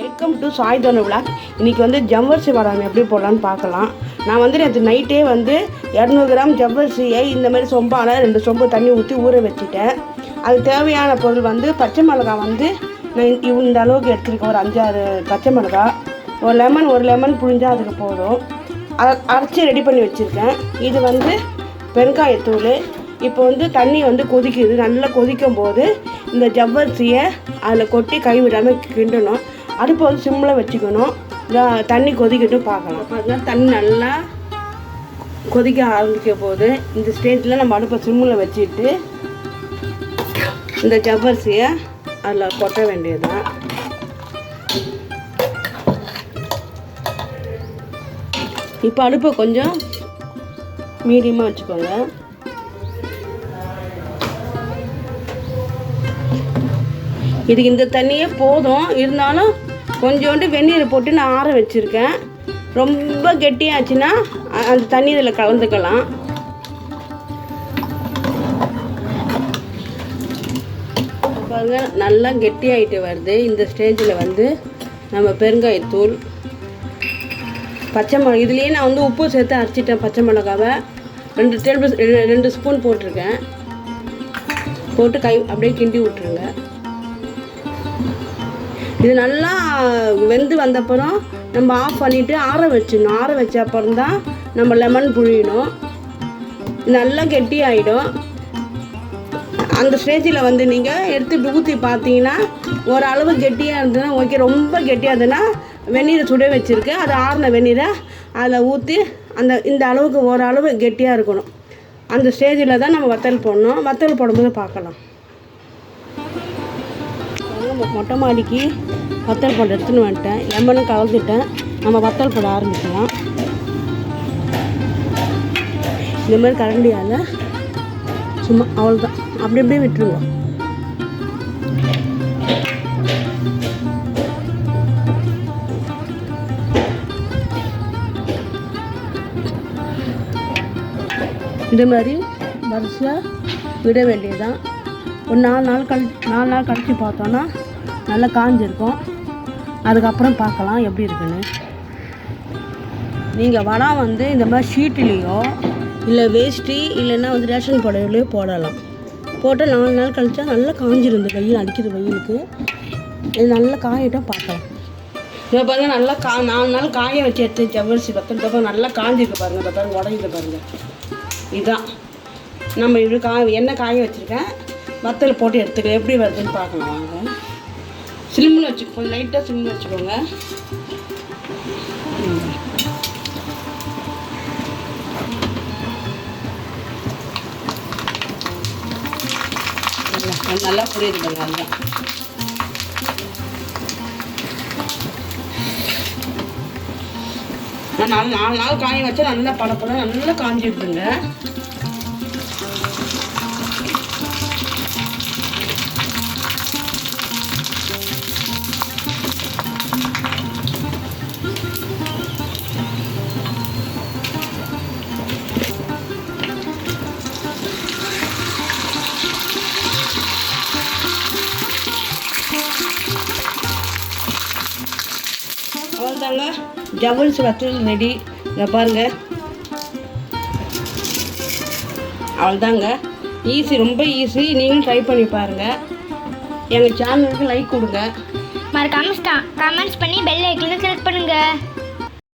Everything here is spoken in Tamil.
Welcome to Sai Thona vlog இன்றைக்கி வந்து ஜவ்வரிசி வராமல் எப்படி போடலான்னு பார்க்கலாம். நான் வந்து நேற்று நைட்டே வந்து இரநூறு கிராம் ஜவ்வரிசியை இந்த மாதிரி சொம்பால் ரெண்டு சொம்பு தண்ணி ஊற்றி ஊற வச்சுட்டேன். அது தேவையான பொருள் வந்து பச்சை மிளகாய் வந்து நான் இந்த- இந்த அளவுக்கு எடுத்துருக்கேன். ஒரு அஞ்சாறு பச்சை மிளகாய் ஒரு லெமன் ஒரு லெமன் புழிஞ்சால் அதுக்கு போதும். அதை அரைச்சி ரெடி பண்ணி வச்சுருக்கேன். இது வந்து வெங்காயத்தூள். இப்போ வந்து தண்ணி வந்து கொதிக்குது. நல்லா கொதிக்கும் போது இந்த ஜவ்வரிசியை அதில் கொட்டி கைவிடாமல் கிண்டணும். அடுப்பை வந்து சிம்மில் வச்சுக்கணும். தண்ணி கொதிக்கட்டும் பார்க்கலாம். பார்த்தா தண்ணி நல்லா கொதிக்க ஆரம்பிக்க போது இந்த ஸ்டேஜில் நம்ம அடுப்பை சிம்மில் வச்சுட்டு இந்த ஜவ்வரிசியை அதில் கொட்ட வேண்டியதுதான். இப்போ அடுப்பை கொஞ்சம் மீடியமாக வச்சுக்கோங்க. இதுக்கு இந்த தண்ணியே போதும். இருந்தாலும் கொஞ்சோண்டு வெந்நீரை போட்டு நான் ஆற வச்சுருக்கேன். ரொம்ப கெட்டியாச்சுன்னா அந்த தண்ணி இதில் கலந்துக்கலாம். பாருங்க நல்லா கெட்டியாயிட்டு வருது. இந்த ஸ்டேஜில் வந்து நம்ம பெருங்காயத்தூள் பச்சை மிளகா இதுலேயே நான் வந்து உப்பு சேர்த்து அரைச்சிட்டேன் பச்சை மிளகாவை. ரெண்டு டேபிள் ரெண்டு ஸ்பூன் போட்டிருக்கேன். போட்டு கை அப்படியே கிண்டி விட்ருங்க இது நல்லா வெந்து வந்தப்புறம் நம்ம ஆஃப் பண்ணிவிட்டு ஆற வச்சிடணும். ஆற வச்ச அப்புறம் தான் நம்ம லெமன் புழியணும். நல்லா கெட்டி ஆகிடும் அந்த ஸ்டேஜில் வந்து நீங்கள் எடுத்து ஊற்றி பார்த்தீங்கன்னா ஓரளவு கெட்டியாக இருந்ததுன்னா ஓகே ரொம்ப கெட்டியாக இருந்ததுன்னா வெந்நீரை சுட வச்சுருக்கு. அது ஆறின வெந்நீரை அதில் ஊற்றி அந்த இந்த அளவுக்கு ஓரளவு கெட்டியாக இருக்கணும். அந்த ஸ்டேஜில் தான் நம்ம வத்தல் போடணும். வத்தல் போடும்போது பார்க்கலாம். மொட்டை மாடிக்கு வத்தல் போட எடுத்துன்னு வந்துட்டேன். லெமனும் கலந்துட்டேன். நம்ம வத்தல் போட ஆரம்பிக்கலாம். இந்த மாதிரி கரண்டியால் சும்மா அவ்வளோதான் அப்படி அப்படியே விட்டுருவோம் இந்த மாதிரி வரிசையாக விட வேண்டியதுதான். ஒரு நாலு நாள் கழி நாலு நாள் கழித்து பார்த்தோன்னா நல்லா காஞ்சிருக்கும். அதுக்கப்புறம் பார்க்கலாம் எப்படி இருக்குன்னு. நீங்கள் வடம் வந்து இந்த மாதிரி ஷீட்லேயோ இல்லை வேஷ்டி இல்லைன்னா வந்து ரேஷன் புடவையிலையோ போடலாம். போட்டால் நாலு நாள் கழிச்சா நல்லா காஞ்சிருந்து இந்த வெயில் அடிக்கிற வெயிலுக்கு. இது நல்லா காயட்டும் பார்க்கலாம். இதை பாருங்கள் நல்லா கா நாலு நாள் காய வச்சு எடுத்து ஜவ்வரிசி பக்கம் நல்லா காஞ்சிருக்கு பாருங்க இந்த பாருங்கள் உடஞ்சிட்டு பாருங்கள் இதுதான் நம்ம இப்படி காய எண்ணெய் காய வச்சுருக்கேன்? வத்தல் போட்டு எடுத்துக்கலாம். எப்படி வருதுன்னு பார்க்கலாம் வாங்க. சிலிமில் வச்சு கொஞ்சம் லைட்டாக சிலிமில் வச்சுக்கோங்க. நல்லா- நல்லா புரியுது பாருங்க அதுதான் நான் நாலு நாலு நாள் காய வச்சா நல்லா படப்பட நல்லா காஞ்சிடுதுங்க தாங்க ஜவுள்ஸ் வத்தல் ரெடி. இதை பாருங்க. அவ்வளோதாங்க ஈஸி ரொம்ப ஈஸி நீங்களும் ட்ரை பண்ணி பாருங்கள் எங்கள் சேனலுக்கு லைக் கொடுங்க. மறக்காமல் கமெண்ட்ஸ் பண்ணி பெல் ஐக்கனை